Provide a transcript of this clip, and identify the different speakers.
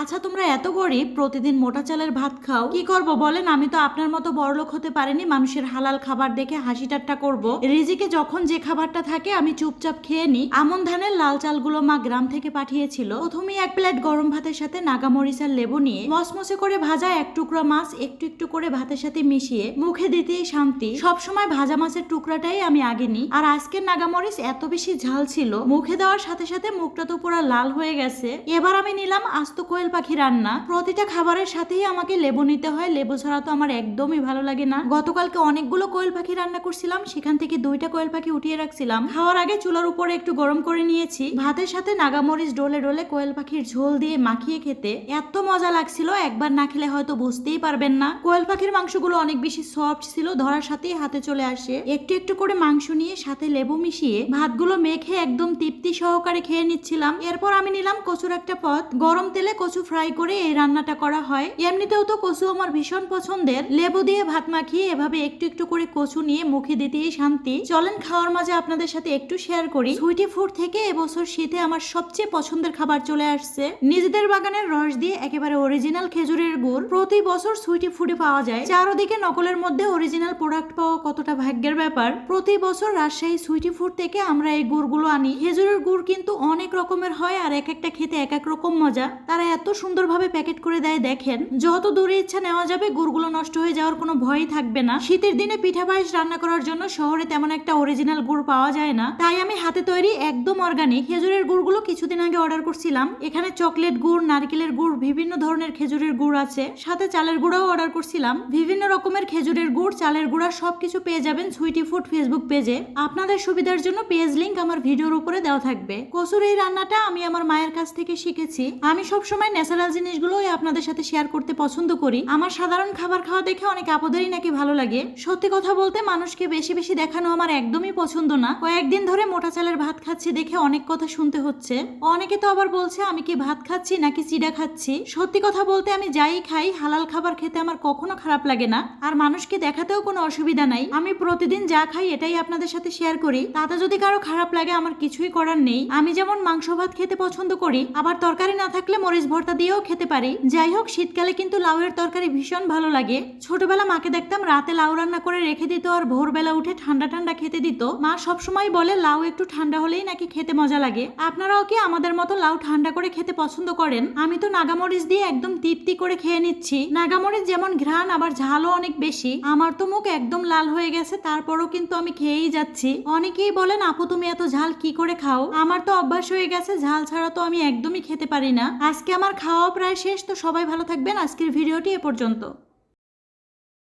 Speaker 1: আচ্ছা তোমরা এত গরিব, প্রতিদিন মোটা চালের ভাত খাও। কি করব বলেন? আমি তো আপনার মতো বড়লোক হতে পারিনি। মানুষের হালাল খাবার দেখে হাসি ঠাট্টা করব। রিজিকে যখন যে খাবারটা থাকে, আমি চুপচাপ খেয়ে নিই। আমন ধানের লাল চালগুলো মা গ্রাম থেকে পাঠিয়েছিল। প্রথমেই এক প্লেট গরম ভাতের সাথে নাগামরিচ আর লেবু নিয়ে মসমসে করে ভাজা এক টুকরা মাছ, একটু একটু করে ভাতের সাথে মিশিয়ে মুখে দিতেই শান্তি। সব সময় ভাজা মাছের টুকরাটাই আমি আগে নিই। আর আজকের নাগামরিচ এত বেশি ঝাল ছিল, মুখে দেওয়ার সাথে সাথে মুখটা তো পুরো লাল হয়ে গেছে। এবার আমি নিলাম আস্ত কোয়েল পাখি রান্না। প্রতিটা খাবারের সাথেই আমাকে লেবু নিতে হয়। লেবু ছাড়া তো আমার একদমই ভালো লাগে না। গতকালকে অনেকগুলো কোয়েল পাখি রান্না করছিলাম। সেখান থেকে দুইটা কোয়েল পাখি উঠিয়ে রাখছিলাম। খাওয়ার আগে চুলার উপরে একটু গরম করে নিয়েছি। ভাতের সাথে নাগামরিচ ডলে ডলে কোয়েল পাখির ঝোল দিয়ে মাখিয়ে খেতে এত মজা লাগছিল। একবার না খেলে হয়তো বুঝতেই পারবেন না। কোয়েল পাখির মাংসগুলো অনেক বেশি সফট ছিল, ধরার সাথেই হাতে চলে আসে। একটু একটু করে মাংস নিয়ে সাথে লেবু মিশিয়ে ভাতগুলো মেখে একদম তৃপ্তি সহকারে খেয়ে নিচ্ছিলাম। এরপর আমি নিলাম কচুর একটা পথ গরম তেলে কচু ফ্রাই করে এই রান্নাটা করা হয়। এমনিতেও তো কচু আমার ভীষণ পছন্দের। লেবু দিয়ে ভাত মাখিয়ে এভাবে একটু একটু করে কচু নিয়ে মুখে দিতেই শান্তি। চলেন খাওয়ার মাঝে আপনাদের সাথে একটু শেয়ার করি। সুইটি ফুড থেকে এবছর শীতে আমার সবচেয়ে পছন্দের খাবার চলে আসছে। নিজেদের বাগানের রস দিয়ে একেবারে অরিজিনাল খেজুরের গুড়। প্রতি বছর সুইটি ফুডে পাওয়া যায়। চারদিকে নকলের মধ্যে অরিজিনাল প্রোডাক্ট পাওয়া কতটা ভাগ্যের ব্যাপার। প্রতি বছর রাজশাহী সুইটি ফুড থেকে আমরা এই গুড়গুলো আনি। খেজুরের গুড় কিন্তু অনেক রকমের হয় আর এক একটা খেতে এক এক রকম মজা। তারা এত সুন্দরভাবে প্যাকেট করে দেয় দেখেন, যত দূরে ইচ্ছা নেওয়া যাবে গুড়গুলো নষ্ট হয়ে যাওয়ার কোনো ভয়ই থাকবে না। শীতের দিনে পিঠা পায়েস রান্না করার জন্য শহরে তেমন একটা অরিজিনাল গুড় পাওয়া যায় না। তাই আমি হাতে তৈরি একদম অর্গানিক খেজুরের গুড়গুলো কিছুদিন আগে অর্ডার করছিলাম। এখানে চকলেট গুড়, নারকেলের গুড়, বিভিন্ন ধরনের খেজুরের গুড় আছে। সাথে চালের গুঁড়াও অর্ডার করছিলাম। বিভিন্ন রকমের খেজুরের গুড়, চালের গুঁড়া সবকিছু পেয়ে যাবেন সুইটি ফুড ফেসবুক পেজে আপনাদের সুবিধার জন্য পেজ লিঙ্ক আমার ভিডিওর উপরে দেওয়া থাকবে। কসুর এই রান্নাটা আমি আমার মায়ের কাছ থেকে শিখেছি। আমি সবসময় ন্যাচারাল জিনিসগুলোই আপনাদের সাথে শেয়ার করতে পছন্দ করি। আমার সাধারণ খাবার খাওয়া দেখে অনেক আপদেরই নাকি ভালো লাগে। সত্যি কথা বলতে মানুষকে বেশি বেশি দেখানো আমার একদমই পছন্দ না। কয়েকদিন ধরে মোটা চালের ভাত খাচ্ছি দেখে অনেক কথা শুনতে হচ্ছে। অনেকে তো আবার বলছে, আমি কি ভাত খাচ্ছি নাকি চিড়া খাচ্ছি? সত্যি কথা বলতে আমি যাই খাই, হালাল খাবার খেতে আমার কখনো খারাপ লাগে না। আর মানুষকে দেখাতেও কোনো অসুবিধা নাই। আমি প্রতিদিন যা খাই এটাই আপনাদের সাথে শেয়ার করি। তাতে যদি কারও খারাপ লাগে, আমার কিছুই করার নেই। আমি যেমন মাংস ভাত খেতে পছন্দ করি, আবার তরকারি না থাকলে মরিচ ভর্তা দিয়েও খেতে পারি। যাই হোক, শীতকালে কিন্তু লাউয়ের তরকারি ভীষণ ভালো লাগে। ছোটবেলা মাকে দেখতাম রাতে লাউ রান্না করে রেখে দিত আর ভোরবেলা উঠে ঠান্ডা ঠান্ডা খেতে দিত। মা সবসময় বলে, লাউ একটু ঠান্ডা হলেই নাকি খেতে মজা লাগে। আপনারাও কি আমাদের মতো লাউ ঠান্ডা করে খেতে পছন্দ করেন? আমি তো নাগামরিচ দিয়ে একদম তৃপ্তি করে খেয়ে নিচ্ছি। নাগামরিচ যেমন ঘ্রাণ, আবার ঝালও অনেক বেশি। আমার তো মুখ একদম লাল হয়ে গেছে, তারপরও কিন্তু আমি খেয়েই যাচ্ছি। অনেকেই বলেন, আপু, তুমি এত ঝাল কি করে খাও? আমার তো অভ্যাস হয়ে গেছে, ঝাল ছাড়া তো আমি একদমই খেতে পারি না। আজকে আমার খাওয়া প্রায় শেষ তো সবাই ভালো থাকবেন। আজকের ভিডিওটি এ পর্যন্ত।